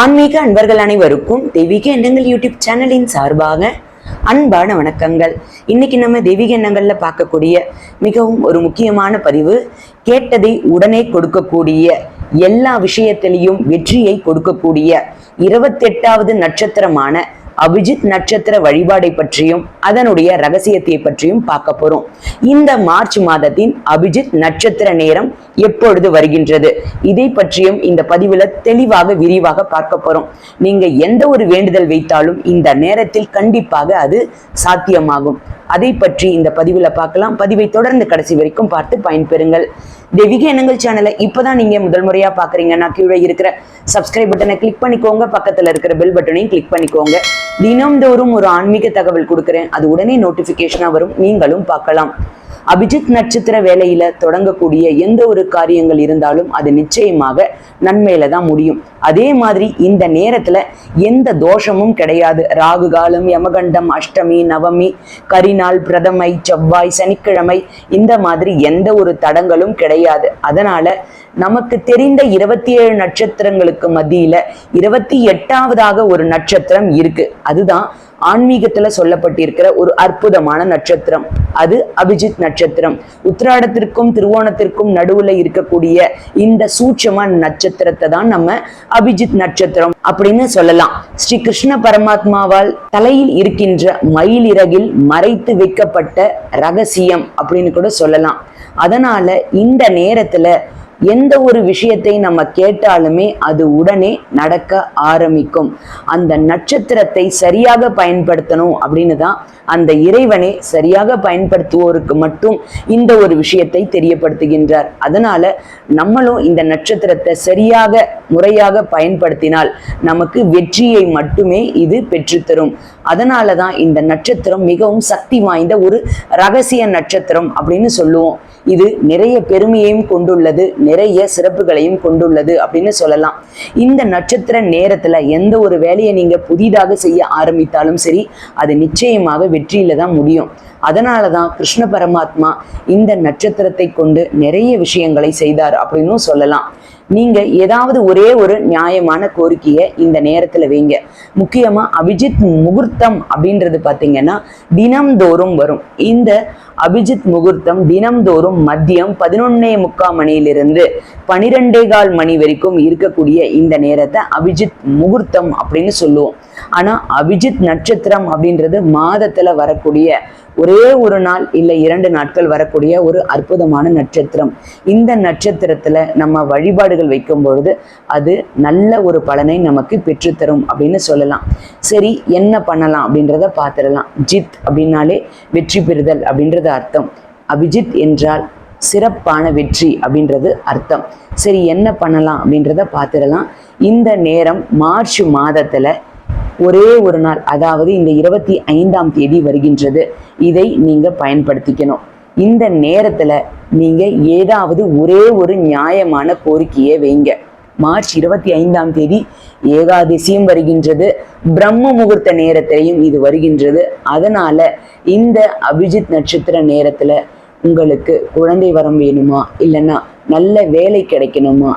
ஆன்மீக அன்பர்கள் அனைவருக்கும் தெய்வீக எண்ணங்கள் யூடியூப் சேனலின் சார்பாக அன்பான வணக்கங்கள். இன்னைக்கு நம்ம தெய்வீக எண்ணங்கள்ல பார்க்கக்கூடிய மிகவும் ஒரு முக்கியமான பதிவு கேட்டதை உடனே கொடுக்கக்கூடிய எல்லா விஷயத்திலையும் வெற்றியை கொடுக்கக்கூடிய இருபத்தெட்டாவது நட்சத்திரமான அபிஜித் நட்சத்திர வழிபாடை பற்றியும் அதனுடைய ரகசியத்தை பற்றியும் பார்க்க போறோம். இந்த மார்ச் மாதத்தின் அபிஜித் நட்சத்திர நேரம் எப்பொழுது வருகின்றது? இதை பற்றியும் இந்த பதிவுல தெளிவாக விரிவாக பார்க்க போறோம். நீங்க எந்த ஒரு வேண்டுதல் வைத்தாலும் இந்த நேரத்தில் கண்டிப்பாக அது சாத்தியமாகும். அதை பற்றி இந்த பதிவுல பார்க்கலாம். பதிவை தொடர்ந்து கடைசி வரைக்கும் பார்த்து பயன்பெறுங்கள். தெய்வீக எண்ணங்கள் சேனலை இப்பதான் நீங்க முதல் முறையா பாக்குறீங்கன்னா கீழே இருக்கிற சப்ஸ்கிரைப் பட்டனை கிளிக் பண்ணிக்கோங்க. பக்கத்துல இருக்கிற பெல் பட்டனையும் கிளிக் பண்ணிக்கோங்க. தினம்தோறும் ஒரு ஆன்மீக தகவல் கொடுக்குறேன். அது உடனே நோட்டிபிகேஷனா வரும். நீங்களும் பார்க்கலாம். அபிஜித் நட்சத்திர வேலையில தொடங்கக்கூடிய எந்த ஒரு காரியங்கள் இருந்தாலும் அது நிச்சயமாக நன்மையில தான் முடியும். அதே மாதிரி இந்த நேரத்துல எந்த தோஷமும் கிடையாது. ராகு காலம் யமகண்டம் அஷ்டமி நவமி கரிநாள் பிரதமை செவ்வாய் சனிக்கிழமை இந்த மாதிரி எந்த ஒரு தடங்களும் கிடையாது. அதனால நமக்கு தெரிந்த இருபத்தி ஏழு நட்சத்திரங்களுக்கு மத்தியில இருபத்தி எட்டாவதாக ஒரு நட்சத்திரம் இருக்கு. அதுதான் ஆன்மீகத்துல சொல்லப்பட்டிருக்கிற ஒரு அற்புதமான நட்சத்திரம். அது அபிஜித் நட்சத்திரம். உத்திராடத்திற்கும் திருவோணத்திற்கும் நடுவுல இருக்கக்கூடிய இந்த சூட்சமான நட்சத்திரத்தை தான் நம்ம அபிஜித் நட்சத்திரம் அப்படின்னு சொல்லலாம். ஸ்ரீ கிருஷ்ண பரமாத்மாவால் தலையில் இருக்கின்ற மயிலிறகில் மறைத்து வைக்கப்பட்ட ரகசியம் அப்படின்னு கூட சொல்லலாம். அதனால இந்த நேரத்துல எந்த ஒரு விஷயத்தை நம்ம கேட்டாலுமே அது உடனே நடக்க ஆரம்பிக்கும். அந்த நட்சத்திரத்தை சரியாக பயன்படுத்தணும் அப்படின்னு தான் அந்த இறைவனை சரியாக பயன்படுத்துவோருக்கு மட்டும் இந்த ஒரு விஷயத்தை தெரியப்படுத்துகின்றார். அதனால நம்மளும் இந்த நட்சத்திரத்தை சரியாக முறையாக பயன்படுத்தினால் நமக்கு வெற்றியை மட்டுமே இது பெற்றுத்தரும். அதனால தான் இந்த நட்சத்திரம் மிகவும் சக்தி வாய்ந்த ஒரு ரகசிய நட்சத்திரம் அப்படின்னு சொல்லுவோம். இது நிறைய பெருமையையும் கொண்டுள்ளது நிறைய சிறப்புகளையும் கொண்டுள்ளது அப்படின்னு சொல்லலாம். இந்த நட்சத்திர நேரத்துல எந்த ஒரு வேலையை நீங்க புதிதாக செய்ய ஆரம்பித்தாலும் சரி அது நிச்சயமாக வெற்றியில தான் முடியும். அதனால தான் கிருஷ்ண பரமாத்மா இந்த நட்சத்திரத்தை கொண்டு நிறைய விஷயங்களை செய்தார் அப்படின்னும் சொல்லலாம். நீங்க ஏதாவது ஒரே ஒரு நியாயமான கோரிக்கையை இந்த நேரத்துல வைங்க. முக்கியமா அபிஜித் முகூர்த்தம் அப்படின்றது பாத்தீங்கன்னா தினம்தோறும் வரும். இந்த அபிஜித் முகூர்த்தம் தினம்தோறும் மதியம் பதினொன்னே முக்கால் மணியிலிருந்து பனிரெண்டே கால் மணி வரைக்கும் இருக்கக்கூடிய இந்த நேரத்தை அபிஜித் முகூர்த்தம் அப்படின்னு சொல்லுவோம். ஆனா அபிஜித் நட்சத்திரம் அப்படின்றது மாதத்துல வரக்கூடிய ஒரே ஒரு நாள் இல்லை இரண்டு நாட்கள் வரக்கூடிய ஒரு அற்புதமான நட்சத்திரம். இந்த நட்சத்திரத்துல நம்ம வழிபாடுகள் வைக்கும் பொழுது அது நல்ல ஒரு பலனை நமக்கு பெற்றுத்தரும் அப்படின்னு சொல்லலாம். சரி என்ன பண்ணலாம் அப்படின்றத பார்த்துடலாம். ஜித் அப்படின்னாலே வெற்றி பெறுதல் அப்படின்றது அர்த்தம். அபிஜித் என்றால் சிறப்பான வெற்றி அப்படின்றது அர்த்தம். சரி என்ன பண்ணலாம் அப்படின்றத பார்த்துடலாம். இந்த நேரம் மார்ச் மாதத்துல ஒரே ஒரு நாள் அதாவது இந்த இருபத்தி ஐந்தாம் தேதி வருகின்றது. இதை நீங்க பயன்படுத்திக்கணும். இந்த நேரத்துல நீங்க ஏதாவது ஒரே ஒரு நியாயமான கோரிக்கையை வைங்க. மார்ச் இருபத்தி ஐந்தாம் தேதி ஏகாதசியும் வருகின்றது. பிரம்ம முகூர்த்த நேரத்திலையும் இது வருகின்றது. அதனால இந்த அபிஜித் நட்சத்திர நேரத்துல உங்களுக்கு குழந்தை வரம் வேணுமா? இல்லைன்னா நல்ல வேலை கிடைக்கணுமா?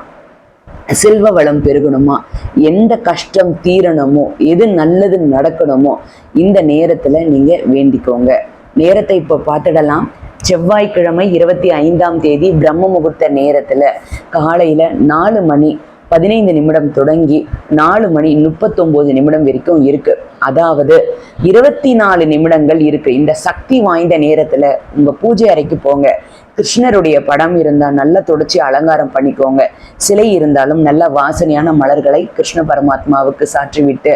செல்வ வளம் பெருகணுமா? எந்த கஷ்டம் தீரணுமோ? எது நல்லது நடக்கணுமோ? இந்த நேரத்துல நீங்க வேண்டிக்கோங்க. நேரத்தை இப்போ பார்த்துடலாம். செவ்வாய்க்கிழமை இருபத்தி ஐந்தாம் தேதி பிரம்ம முகூர்த்த நேரத்துல காலையில நாலு மணி பதினைந்து நிமிடம் தொடங்கி நாலு மணி முப்பத்தொம்போது நிமிடம் வரைக்கும் இருக்குது அதாவது இருபத்தி நாலு நிமிடங்கள் இருக்கு. இந்த சக்தி வாய்ந்த நேரத்துல உங்க பூஜை அறைக்கு போங்க. கிருஷ்ணருடைய படம் இருந்தால் நல்லா தொடச்சி அலங்காரம் பண்ணிக்கோங்க. சிலை இருந்தாலும் நல்ல வாசனையான மலர்களை கிருஷ்ண பரமாத்மாவுக்கு சாற்றி விட்டு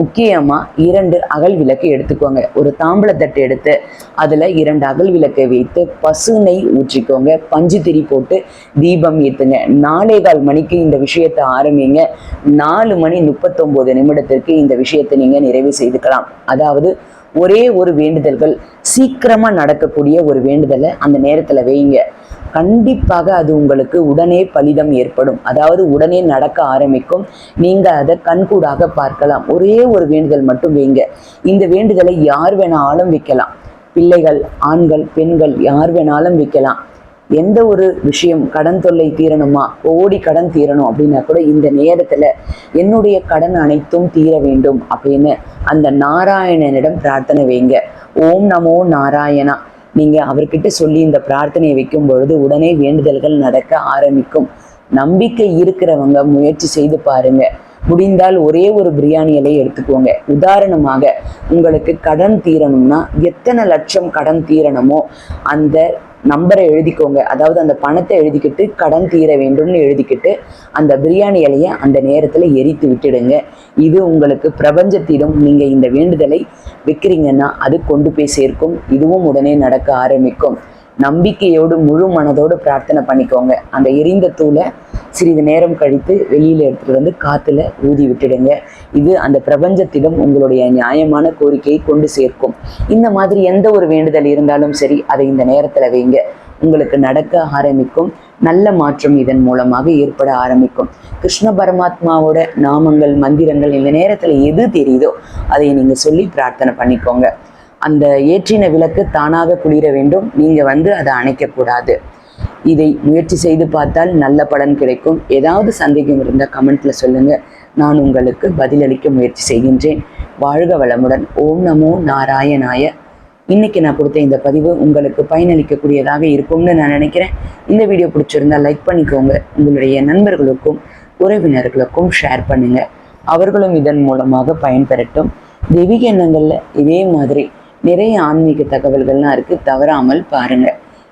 முக்கியமா இரண்டு அகல் விளக்கு எடுத்துக்கோங்க. ஒரு தாம்பளத்தட்டு எடுத்து அதுல இரண்டு அகல் விளக்கை வைத்து பசு நெய் ஊற்றிக்கோங்க. பஞ்சு திரி போட்டு தீபம் ஏத்துங்க. நாலே கால் மணிக்கு இந்த விஷயத்தை ஆரம்பிங்க. நாலு மணி முப்பத்தொன்பது நிமிடத்திற்கு இந்த விஷயத்தை நீங்க நிறைவு செய்துக்கலாம். அதாவது ஒரே ஒரு வேண்டுதல்கள் சீக்கிரமா நடக்கக்கூடிய ஒரு வேண்டுதலை அந்த நேரத்துல வைங்க. கண்டிப்பாக அது உங்களுக்கு உடனே பலிதம் ஏற்படும். அதாவது உடனே நடக்க ஆரம்பிக்கும். நீங்க அதை கண்கூடாக பார்க்கலாம். ஒரே ஒரு வேண்டுதல் மட்டும் வைங்க. இந்த வேண்டுதலை யார் வேணாலும் வைக்கலாம். பிள்ளைகள் ஆண்கள் பெண்கள் யார் வேணாலும் வைக்கலாம். எந்த ஒரு விஷயம் கடன் தொல்லை தீரணுமா? ஓடி கடன் தீரணும் அப்படின்னா கூட இந்த நேரத்துல என்னுடைய கடன் அனைத்தும் தீர வேண்டும் அப்படின்னு அந்த நாராயணனிடம் பிரார்த்தனை வைங்க. ஓம் நமோ நாராயணா. நீங்க அவர்கிட்ட சொல்லி இந்த பிரார்த்தனையை வைக்கும் பொழுது உடனே வேண்டுதல்கள் நடக்க ஆரம்பிக்கும். நம்பிக்கை இருக்கிறவங்க முயற்சி செய்து பாருங்க. முடிந்தால் ஒரே ஒரு பிரியாணி இலையை எடுத்துக்கோங்க. உதாரணமாக உங்களுக்கு கடன் தீரணும்னா எத்தனை லட்சம் கடன் தீரணுமோ அந்த நம்பரை எழுதிக்கோங்க. அதாவது அந்த பணத்தை எழுதிக்கிட்டு கடன் தீர வேண்டும்னு எழுதிக்கிட்டு அந்த பிரியாணி இலையை அந்த நேரத்தில் எரித்து விட்டுடுங்க. இது உங்களுக்கு பிரபஞ்சத்திடம் நீங்கள் இந்த வேண்டுதலை வைக்கிறீங்கன்னா அது கொண்டு போய் சேர்க்கும். இதுவும் உடனே நடக்க ஆரம்பிக்கும். நம்பிக்கையோடு முழு மனதோடு பிரார்த்தனை பண்ணிக்கோங்க. அந்த எரிந்த தூளை சிறிது நேரம் கழித்து வெளியில் எடுத்துகிட்டு வந்து காற்றுல ஊதி விட்டுடுங்க. இது அந்த பிரபஞ்சத்திடம் உங்களுடைய நியாயமான கோரிக்கையை கொண்டு சேர்க்கும். இந்த மாதிரி எந்த ஒரு வேண்டுதல் இருந்தாலும் சரி அதை இந்த நேரத்தில் வைங்க. உங்களுக்கு நடக்க ஆரம்பிக்கும் நல்ல மாற்றம் இதன் மூலமாக ஏற்பட ஆரம்பிக்கும். கிருஷ்ண பரமாத்மாவோட நாமங்கள் மந்திரங்கள் இந்த நேரத்தில் எது தெரியுதோ அதை நீங்கள் சொல்லி பிரார்த்தனை பண்ணிக்கோங்க. அந்த ஏற்றின விளக்கு தானாக குளிர வேண்டும். நீங்கள் வந்து அதை அணைக்கக்கூடாது. இதை முயற்சி செய்து பார்த்தால் நல்ல பலன் கிடைக்கும். ஏதாவது சந்தேகம் இருந்தால் கமெண்ட்ல சொல்லுங்க. நான் உங்களுக்கு பதிலளிக்க முயற்சி செய்கின்றேன். வாழ்க வளமுடன். ஓம் நமோ நாராயணாய. இன்னைக்கு நான் கொடுத்த இந்த பதிவு உங்களுக்கு பயனளிக்கக்கூடியதாக இருக்கும்னு நான் நினைக்கிறேன். இந்த வீடியோ பிடிச்சிருந்தா லைக் பண்ணிக்கோங்க. உங்களுடைய நண்பர்களுக்கும் உறவினர்களுக்கும் ஷேர் பண்ணுங்க. அவர்களும் இதன் மூலமாக பயன்பெறட்டும். தெய்வீக எண்ணங்களில் இதே மாதிரி நிறைய ஆன்மீக தகவல்கள்லாம் இருக்குது தவறாமல் பாருங்கள்